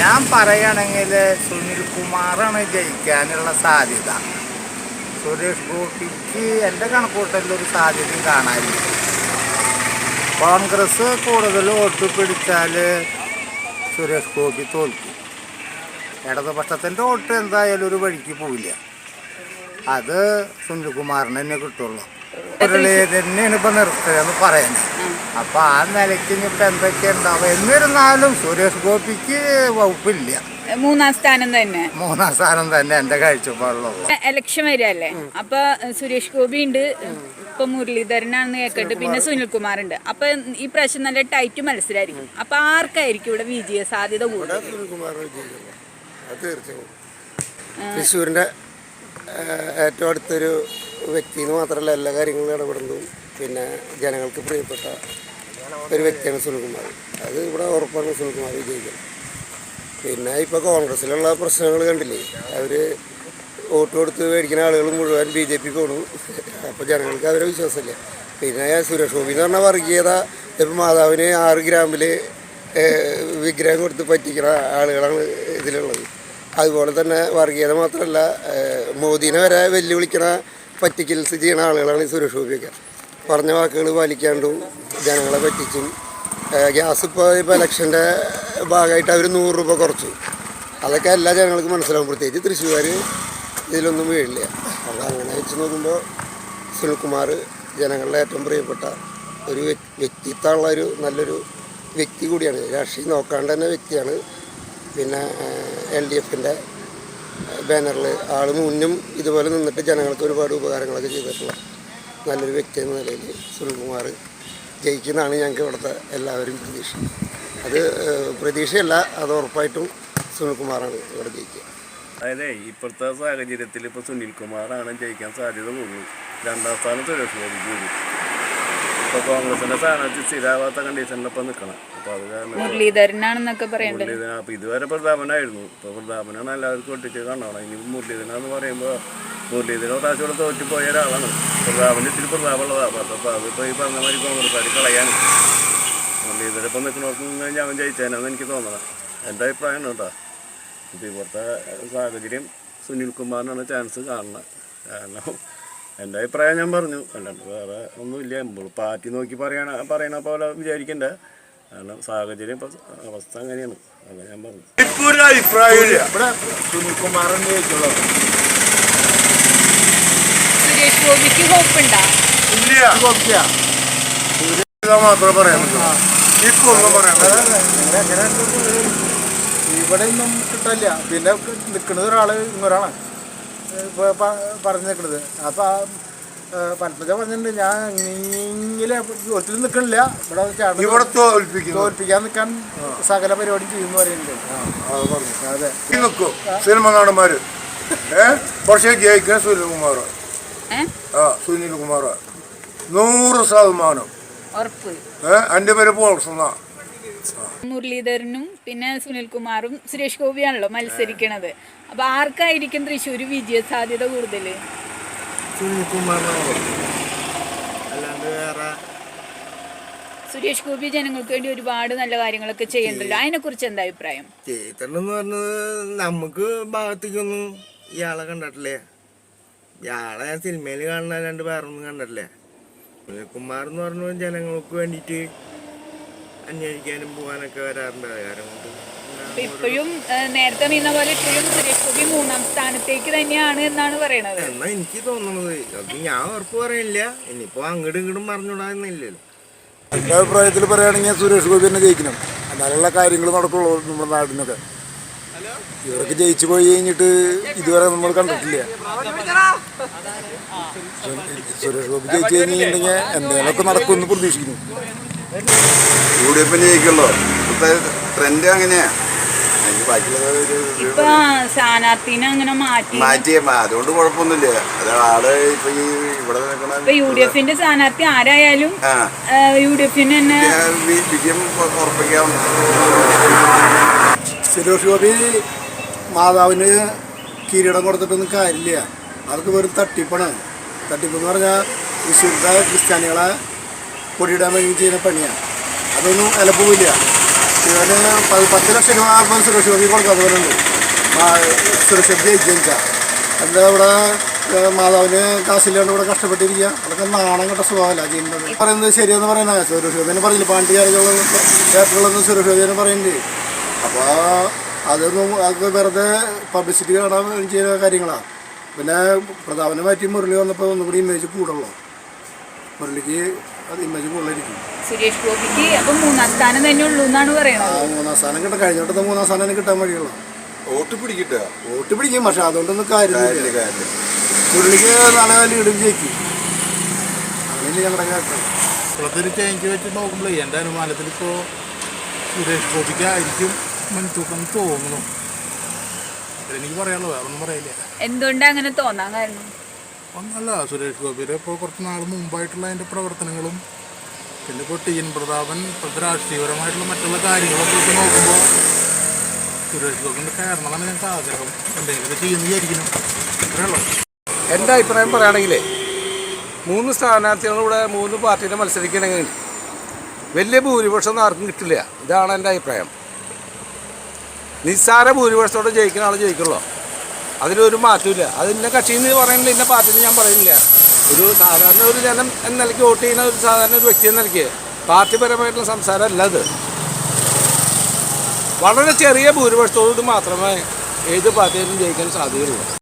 ഞാൻ പറയുകയാണെങ്കിൽ സുനിൽ കുമാറാണ് ജയിക്കാനുള്ള സാധ്യത. സുരേഷ് ഗോപിക്ക് എന്റെ കണക്കൂട്ടലിൽ ഒരു സാധ്യതയും കാണാനില്ല. കോൺഗ്രസ് കൂടുതൽ വോട്ട് പിടിച്ചാൽ സുരേഷ് ഗോപി തോൽക്കും. ഇടതുപക്ഷത്തിന്റെ വോട്ട് എന്തായാലും ഒരു വഴിക്ക് പോവില്ല. അത് സുനിൽകുമാറിന് തന്നെ കിട്ടുള്ളൂ. തന്നെയാണ് ഇപ്പം നിർത്തുക എന്ന് പറയുന്നത്. അപ്പം ആ നിലയ്ക്ക് ഇനിയിപ്പോൾ എന്തൊക്കെ ഉണ്ടാവും എന്നിരുന്നാലും സുരേഷ് ഗോപിക്ക് വകുപ്പില്ല. മൂന്നാം സ്ഥാനം തന്നെ. മൂന്നാം സ്ഥാനം തന്നെ എന്റെ കാഴ്ചപ്പാടുള്ളൂ എലക്ഷൻ വരികയല്ലേ അപ്പൊ സുരേഷ് ഗോപി ഉണ്ട്. ഇപ്പൊ മുരളീധരനാണെന്ന് കേക്കട്ട് പിന്നെ സുനിൽകുമാർ ഉണ്ട് അപ്പൊ ഈ പ്രാവശ്യം നല്ല ടൈറ്റ് മത്സരമായിരിക്കും അപ്പൊ ആർക്കായിരിക്കും ഇവിടെ വിജയ സാധ്യത കൂടുതൽ? തൃശ്ശൂരിന്റെ ഏറ്റവും അടുത്തൊരു വ്യക്തി മാത്രമല്ല എല്ലാ കാര്യങ്ങളും ഇടപെടുന്നതും. പിന്നെ ജനങ്ങൾക്ക് പ്രിയപ്പെട്ട ഒരു വ്യക്തിയാണ് സുനിൽകുമാർ. അത് ഇവിടെ ഉറപ്പാണ് സുനിൽകുമാർ വിജയിക്കും. പിന്നെ ഇപ്പോൾ കോൺഗ്രസ്സിലുള്ള പ്രശ്നങ്ങൾ കണ്ടില്ലേ? അവർ വോട്ട് കൊടുത്ത് മേടിക്കുന്ന ആളുകൾ മുഴുവൻ ബി ജെ പിക്ക് പോണു അപ്പോൾ ജനങ്ങൾക്ക് അവരെ വിശ്വാസമില്ല. പിന്നെ സുരേഷ് ഗോപി എന്ന് പറഞ്ഞാൽ വർഗീയത ഇപ്പം മാതാവിന് ആറ് ഗ്രാമിൽ വിഗ്രഹം കൊടുത്ത് പറ്റിക്കുന്ന ആളുകളാണ് ഇതിലുള്ളത്. അതുപോലെ തന്നെ വർഗീയത മാത്രമല്ല മോദീനെ വരെ വെല്ലുവിളിക്കണ പറ്റിക്കൽസ് ചെയ്യുന്ന ആളുകളാണ് ഈ സുരേഷ് ഗോപിയൊക്കെ. പറഞ്ഞ വാക്കുകൾ പാലിക്കാണ്ടും ജനങ്ങളെ പറ്റിച്ചും ഗ്യാസ് ഇപ്പോൾ ഇപ്പോൾ ഇലക്ഷന്റെ ഭാഗമായിട്ട് അവർ നൂറ് രൂപ കുറച്ചു. അതൊക്കെ എല്ലാ ജനങ്ങൾക്കും മനസ്സിലാവും. പ്രത്യേകിച്ച് തൃശ്ശൂർ ഇതിലൊന്നും വീഴില്ല. അപ്പോൾ അങ്ങനെ വെച്ച് നോക്കുമ്പോൾ സുനിൽകുമാർ ജനങ്ങളുടെ ഏറ്റവും പ്രിയപ്പെട്ട ഒരു വ്യ- വ്യക്തിത്വമുള്ള ഒരു നല്ലൊരു വ്യക്തി കൂടിയാണ്. രാഷ്ട്രീയം നോക്കാണ്ട് തന്നെ വ്യക്തിയാണ്. പിന്നെ എൽ ഡി എഫിന്റെ ബാനറിൽ ആൾ മുന്നും ഇതുപോലെ നിന്നിട്ട് ജനങ്ങൾക്ക് ഒരുപാട് ഉപകാരങ്ങളൊക്കെ ചെയ്തിട്ടുള്ള നല്ലൊരു വ്യക്തി എന്ന നിലയിൽ സുനിൽകുമാർ ജയിക്കുന്നതാണ് ഞങ്ങൾക്ക് ഇവിടുത്തെ എല്ലാവരും പ്രതീക്ഷ. അത് പ്രതീക്ഷയല്ല അത് ഉറപ്പായിട്ടും സുനിൽകുമാറാണ് ഇവിടെ ജയിക്കുക. അതായത് ഇപ്പോഴത്തെ സാഹചര്യത്തിൽ ഇപ്പോൾ സുനിൽ കുമാറാണ് ജയിക്കാൻ സാധ്യത കൂടുതൽ. രണ്ടാം സ്ഥാനം സുരേഷ് ഗോപിക്ക് വരും ഇപ്പോൾ കോൺഗ്രസിന്റെ സ്ഥാനാർത്ഥി സ്ഥിരാവാത്ത കണ്ടീഷനിലപ്പോൾ നിൽക്കണം അപ്പോൾ അത് കാരണം മുരളീധരനാണെന്നൊക്കെ പറയുന്നത് മുരളീധരൻ അപ്പോൾ ഇതുവരെ പ്രതാപനായിരുന്നു. ഇപ്പോൾ പ്രതാപനാണ് എല്ലാവർക്കും ഒട്ടിച്ച് കാണണം. ഇനി മുരളീധരൻ എന്ന് പറയുമ്പോൾ മുരളീധരൻ പ്രാവശ്യം ഇവിടെ തോറ്റു പോയ ഒരാളാണ്. പ്രതാപന് ഇത്തിരി പ്രതാപമുള്ളതാണ് അപ്പോൾ അതിപ്പോൾ ഈ പറഞ്ഞ മാതിരി കോൺഗ്രസ്സുകാർ കളയാനും. മുരളീധരൻ ഇപ്പം നിൽക്കണോർക്ക് ഞാൻ ജയിച്ചേനെന്ന് എനിക്ക് തോന്നണം. എന്റെ അഭിപ്രായമാണ് കേട്ടോ. ഇപ്പോൾ ഇവിടുത്തെ സാഹചര്യം സുനിൽ കുമാറിനാണ് ചാൻസ് കാണുന്നത് കാരണം എന്റെ അഭിപ്രായം ഞാൻ പറഞ്ഞു. അല്ലാണ്ട് വേറെ ഒന്നുമില്ല. നമ്മൾ പാറ്റി നോക്കി പറയണ പറയണ പോലെ വിചാരിക്കണ്ട. കാരണം സാഹചര്യം ഇപ്പം അവസ്ഥ അങ്ങനെയാണ്. അതാ ഞാൻ പറഞ്ഞു ഇപ്പൊ ഒരു അഭിപ്രായമില്ല ഇവിടെ സുരേഷ് ഗോപിക്ക് ഹോപ്പുണ്ടാ? ഇല്ല. മാത്രമേ പറയാൻ പറ്റുള്ളൂ ഒന്നും പറയാൻ ഇവിടെ ഒന്നും കിട്ടില്ല പിന്നെ നിൽക്കുന്നത് ഒരാൾ ഇങ്ങൊരാളാണ്. ഇപ്പൊ പറഞ്ഞു നിൽക്കുന്നത് അപ്പൊ പത്മജ പറഞ്ഞിട്ടുണ്ട് ഞാൻ ഇങ്ങനെ ഒത്തിരി നിൽക്കണില്ല ഇവിടെ ചേട്ടൻ ഇവിടെ തോൽപ്പിക്കുന്നു. തോൽപ്പിക്കാൻ നിൽക്കാൻ സകല പരിപാടി ചെയ്യുന്നു പറയുന്നുണ്ട്. അതെ നിൽക്കും. സിനിമ പക്ഷേ ജയിക്കാൻ സുനിൽകുമാർ ആ സുനിൽകുമാർ നൂറ് ശതമാനം. ഉറപ്പ്. ഏ? എന്റെ പേര് പോൾസെന്നാ മുരളീധരനും പിന്നെ സുനിൽകുമാറും സുരേഷ് ഗോപിയാണല്ലോ മത്സരിക്കണത്. അപ്പൊ ആർക്കായിരിക്കും തൃശ്ശൂർ വിജയ സാധ്യത വേറെ. സുരേഷ് ഗോപി ജനങ്ങൾക്ക് വേണ്ടി ഒരുപാട് നല്ല കാര്യങ്ങളൊക്കെ ചെയ്യുന്നുണ്ടല്ലോ. അതിനെ കുറിച്ച് എന്താ അഭിപ്രായം? ചേട്ടനെന്ന് പറഞ്ഞത് നമുക്ക് ഭാഗത്തേക്കൊന്നും ഇയാളെ കണ്ടിട്ടില്ലേ? ഇയാളെ ഞാൻ സിനിമയിൽ കാണുന്ന രണ്ട് പേരൊന്നും കണ്ടിട്ടില്ലേ? സുനിൽകുമാർ എന്ന് പറഞ്ഞ ജനങ്ങൾക്ക് വേണ്ടിയിട്ട് അന്വേഷിക്കാനും പോകാനൊക്കെ വരാറുണ്ട്. കാരണം കൊണ്ട് ഇപ്പോഴും നേരത്തെ നിന്ന പോലെ ഇപ്പോഴും സുരേഷ് ഗോപി മൂന്നാം സ്ഥാനത്തേക്ക് തന്നെയാണ് എന്നാണ് പറയണത്. എന്നാ എനിക്ക് തോന്നുന്നത് അത് ഞാൻ ഉറപ്പ് പറയില്ല ഇനിയിപ്പോ അങ്ങോട്ടും ഇങ്ങോട്ടും പറഞ്ഞുകൂടാന്നില്ലല്ലോ. എന്റെ അഭിപ്രായത്തിൽ പറയുകയാണെങ്കിൽ സുരേഷ് ഗോപി തന്നെ ജയിക്കണം. എന്നാലുള്ള കാര്യങ്ങൾ നടക്കുള്ളൂ നമ്മുടെ നാടിനൊക്കെ. ഇവർക്ക് ജയിച്ചു പോയി കഴിഞ്ഞിട്ട് ഇതുവരെ നമ്മൾ കണ്ടിട്ടില്ല. സുരേഷ് ഗോപി ജയിച്ചു കഴിഞ്ഞിട്ടുണ്ടെങ്കിൽ എന്തെങ്കിലുമൊക്കെ നടക്കുമെന്ന് പ്രതീക്ഷിക്കുന്നു. യു ഡി എഫിന് ജയിക്കുള്ളൂ ഇപ്പോഴത്തെ ട്രെൻഡ് അങ്ങനെയാ ഇപ്പൊ സ്ഥാനാർത്ഥിനെ അങ്ങനെ മാറ്റി. മാറ്റി അതുകൊണ്ട് കുഴപ്പമൊന്നുമില്ല. ആൾ ഇപ്പൊ ഈ ഇവിടെ നിൽക്കണ യു ഡി എഫിന്റെ സ്ഥാനാർത്ഥി ആരായാലും യു ഡി എഫിന് തന്നെ ഞാൻ വിജയം ഉറപ്പിക്കാം. സുരേഷ് ഗോപി മാതാവിന് കിരീടം കൊടുത്തിട്ടൊന്നും കാര്യമില്ല. അതൊക്കെ വെറും തട്ടിപ്പാണ്. തട്ടിപ്പെന്ന് പറഞ്ഞാൽ വിശുദ്ധ ക്രിസ്ത്യാനികളെ പൊടിയിടാൻ വേണ്ടി ചെയ്യുന്ന പണിയാണ്. അതൊന്നും എലപ്പുമില്ല ഇവന് പത്ത് ലക്ഷം രൂപ സുരക്ഷ സുരേഷ് ഗോപി കൊടുക്കാത്തവരുണ്ട് സുരേഷ് ഗോപി ജയിച്ച എന്താ ഇവിടെ മാതാവിന് കാശില്ലാണ്ട് ഇവിടെ കഷ്ടപ്പെട്ടിരിക്കുക. അതൊക്കെ നാണം കെട്ട സ്വഭാവമല്ല ചെയ്യുന്നത്. പറയുന്നത് ശരിയെന്ന് പറയുന്നത് സുരേഷ് ഗോപിനെ പറഞ്ഞില്ല? കേരളങ്ങളൊന്നും സുരേഷ് ഗോപിനെ പറയുന്നുണ്ട് അപ്പോൾ അതൊന്നും അത് വെറുതെ പബ്ലിസിറ്റി കാണാൻ ചെയ്യുന്ന കാര്യങ്ങളാണ് പിന്നെ പ്രതാപനെ മാറ്റി മുരളി വന്നപ്പോൾ ഒന്നും കൂടി ഇമേജ് കൂടുള്ളൂ. മുരളിക്ക് അത് ഇമേജ് കൊള്ളായിരിക്കും. സുരേഷ് ഗോപിക്ക് അപ്പം മൂന്നാം സ്ഥാനം തന്നെ ഉള്ളൂ എന്നാണ് ആ പറയണത് മൂന്നാം സ്ഥാനം കിട്ടാൻ കഴിഞ്ഞ വട്ടത്തെ മൂന്നാം സ്ഥാനം കിട്ടാൻ വഴിയുള്ളൂ. വോട്ട് പിടിക്കട്ടെ? വോട്ട് പിടിക്കും പക്ഷെ അതുകൊണ്ടൊന്നും കാര്യമില്ല. കാര്യമില്ല നല്ല ലീഡും ജയിക്കും. അങ്ങനെ ഞങ്ങളുടെ കേട്ടത് ഇപ്പോഴത്തെ ചേഞ്ച് വെച്ച് നോക്കുമ്പോൾ എന്റെ അനുമാനത്തിൽ ഇപ്പോൾ സുരേഷ് ഗോപിക്കായിരിക്കും മുൻതൂക്കം തോന്നുന്നു. എനിക്ക് പറയാനുള്ളൂ വേറെ ഒന്നും പറയില്ല. എന്തുകൊണ്ടാ അങ്ങനെ തോന്നാൻ കാരണം? ഒന്നല്ല സുരേഷ് ഗോപിയുടെ ഇപ്പോൾ കുറച്ച് നാൾ മുമ്പായിട്ടുള്ള അതിന്റെ പ്രവർത്തനങ്ങളും പിന്നെ ഇപ്പോൾ ടി എൻ പ്രതാപൻ ഇപ്പോഴത്തെ രാഷ്ട്രീയപരമായിട്ടുള്ള മറ്റുള്ള കാര്യങ്ങളൊക്കെ വെച്ച് നോക്കുമ്പോൾ സുരേഷ് ഗോപിന്റെ കയറണമെന്നാണ് ഞങ്ങൾക്ക് ആഗ്രഹം. എന്തെങ്കിലും ചെയ്യുന്ന വിചാരിക്കുന്നു. അത്രയുള്ളൂ എന്റെ അഭിപ്രായം പറയുകയാണെങ്കിലേ മൂന്ന് സ്ഥാനാർത്ഥികളിലൂടെ മൂന്ന് പാർട്ടിയുടെ മത്സരിക്കണമെങ്കിൽ വലിയ ഭൂരിപക്ഷം ആർക്കും കിട്ടില്ല. ഇതാണ് എന്റെ അഭിപ്രായം. നിസ്സാര ഭൂരിപക്ഷത്തോടെ ജയിക്കുന്ന ആൾ ജയിക്കുള്ളൂ. അതിലൊരു മാറ്റമില്ല അത് ഇന്ന കക്ഷി എന്ന് പറയുന്നില്ല ഇന്ന പാർട്ടി എന്ന് ഞാൻ പറയുന്നില്ല. ഒരു സാധാരണ ഒരു ജനം എന്ന നിലയ്ക്ക് വോട്ട് ചെയ്യുന്ന ഒരു സാധാരണ ഒരു വ്യക്തി എന്ന നിലയ്ക്ക് പാർട്ടിപരമായിട്ടുള്ള സംസാരമല്ല അത്. വളരെ ചെറിയ ഭൂരിപക്ഷത്തോട് മാത്രമേ ഏത് പാർട്ടിയിലും ജയിക്കാൻ സാധ്യതയുള്ളൂ.